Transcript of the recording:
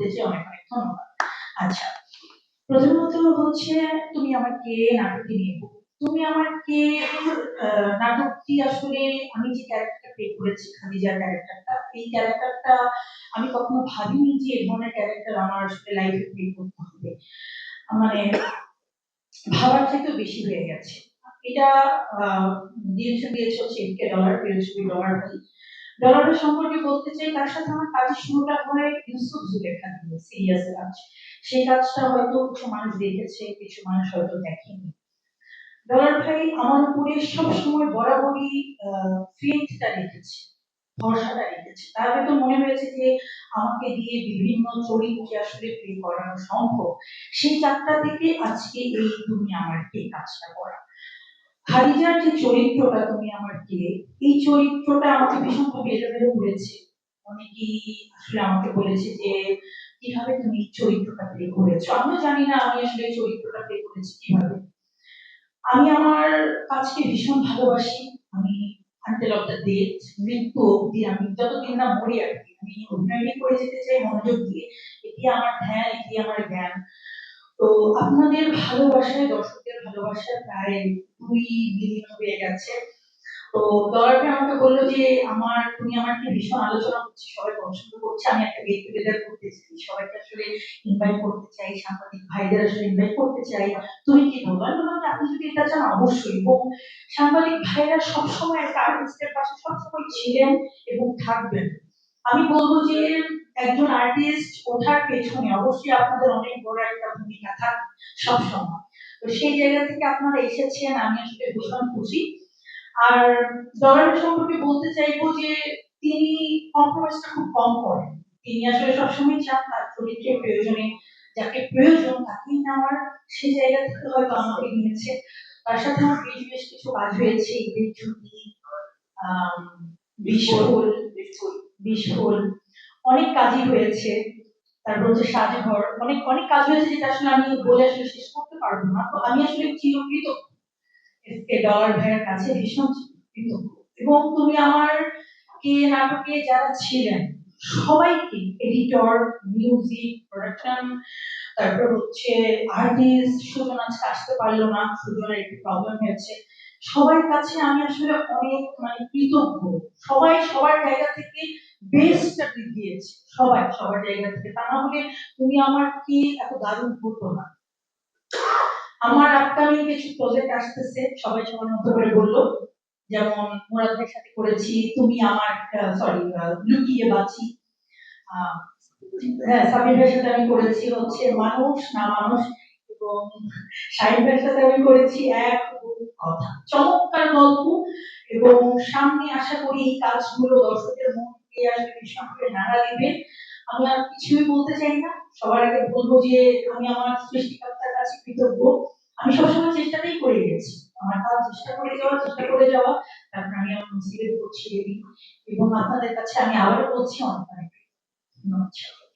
অনেক অনেক ধন্যবাদ। আচ্ছা প্রথমত হচ্ছে তুমি নিয়ে তুমি নাটকটি আসলে আমি যে ক্যারেক্টারটা প্লে করেছি খাদিজার ক্যারেক্টারটা এই ক্যারেক্টারটা আমি কখনো ভাবিনি যে এই ধরনের ক্যারেক্টার আমার আসলে লাইফে প্লে করতে হবে। মানে ভাবার থেকেও বেশি হয়ে গেছে। এটা আহ, দিয়েছে দিয়েছে হচ্ছে এমকে ডলার পেয়েছে ডলার ডলারের সম্পর্কে বলতে চাই, তার সাথে আমার কাজের শুরুটা হয় ইউসুফ জুলেখা দিয়ে সিরিয়াসের কাজ। সেই কাজটা হয়তো কিছু মানুষ দেখেছে, কিছু মানুষ হয়তো দেখেনি। ডলার ভাই আমার উপরে সবসময় বরাবরই ফেথটা রেখেছে, ভরসাটা রেখেছে। তার হয়তো মনে হয়েছে যে আমাকে দিয়ে বিভিন্ন চরিত্রে আসলে প্লে করানো সম্ভব। সেই চারটা থেকে আজকে এই তুমি আমার কে কাজটা করা খাদিজার যে চরিত্রটা তুমি আমার কে এই চরিত্রটা আমাকে ভীষণভাবে এলোমেলো করেছে অনেকেই আসলে আমাকে বলেছে যে, কীভাবে তুমি চরিত্রটা প্লে করেছ? আমিও জানি না আমি আসলে এই চরিত্রটা প্লে করেছি কীভাবে। আমি আমার কাজকে ভীষণ ভালোবাসি। আমি আনটেল অফ দ্য ডেট মৃত্যু অব্দি আমি যতদিন না মরি আর কি, আমি অভিনয় নিয়ে করে যেতে চাই, মনোযোগ দিয়ে। এটি আমার ধ্যান, এটি আমার জ্ঞান। তো আপনাদের ভালোবাসায় দর্শকদের ভালোবাসায় প্রায় দুই মিলিয়ন হয়ে গেছে। তো আমাকে বলল যে, আমার, তুমি ভীষণ আলোচনা সবাই পছন্দ করছে, আমি একটা গেট টুগেদার করতে চাই, সবাইকে আসলে ইনভাইট করতে চাই, সাংবাদিক ভাইদের আসলে ইনভাইট করতে চাই। তুমি কি বলব? আমি বললাম আপনি যদি এটা চান, অবশ্যই। এবং সাংবাদিক ভাইরা সবসময় একটা আর্টিস্টের পাশে সবসময় ছিলেন এবং থাকবেন। আমি বলব যে, একজন আর্টিস্ট ওঠার পেছনে অবশ্যই আপনাদের অনেক বড় একটা ভূমিকা থাকে সবসময়। তো সেই জায়গা থেকে আপনারা এসেছেন আমি আসলে ভীষণ খুশি। আর ডলারের সম্পর্কে বলতে চাইব যে তিনি কম্প্রোমাইজটা খুব কম করেন। তিনি আসলে সবসময় চান তার চরিত্রের প্রয়োজনে যাকে প্রয়োজন তাকেই নেওয়ার সেই জায়গা থেকে হয়তো আমাকে নিয়েছে। তার সাথে আমার বেশ বেশ কিছু কাজ হয়েছে ঈদের ছুটি বিশফুল বিশফুল অনেক কাজই হয়েছে। তারপর হচ্ছে সাজঘর। অনেক অনেক কাজ হয়েছে যেটা আসলে আমি বলে আসলে শেষ করতে পারব না। তো আমি আসলে চিরকৃত এসকে ডলার ভাইয়ের কাছে ভীষণ কৃতজ্ঞ এবং তুমি আমার কে নাটকে যারা ছিলেন, সবাইকে এডিটর, মিউজিক, প্রোডাকশন, তারপর হচ্ছে আর্টিস্ট, সুজন আজকে আসতে পারল না, সুজনের একটু প্রবলেম হয়েছে। সবার কাছে আমি আসলে অনেক মানে কৃতজ্ঞ। সবাই সবার জায়গা থেকে বেস্টটা দিয়েছে সবাই, সবার জায়গা থেকে। তা না হলে তুমি আমার কি এত দারুণ হতো না? আমার আপকামিং কিছু প্রজেক্ট আসতেছে, সবাই সবার মতো করে বলল। যেমন মুরাদ ভাইয়ের সাথে করেছি, তুমি আমার সরি লুকিয়ে বাঁচি। হ্যাঁ সাবির ভাইয়ের সাথে আমি করেছি হচ্ছে মানুষ না মানুষ, এবং শাহিদ ভাইয়ের সাথে আমি করেছি এক কথা। চমৎকার গল্প, এবং সামনে আশা করি এই কাজগুলো দর্শকের মন আমি কিছুই বলতে চাই না। সবার আগে বলব যে, আমি আমার সৃষ্টিকর্তার কাছে কৃতজ্ঞ। আমি সবসময় চেষ্টাটাই করে গেছি। আমার কাজ চেষ্টা করে যাওয়া, চেষ্টা করে যাওয়া। তারপর আমি আমার দিই এবং আপনাদের কাছে আমি আবারও বলছি, অনেক অনেক ধন্যবাদ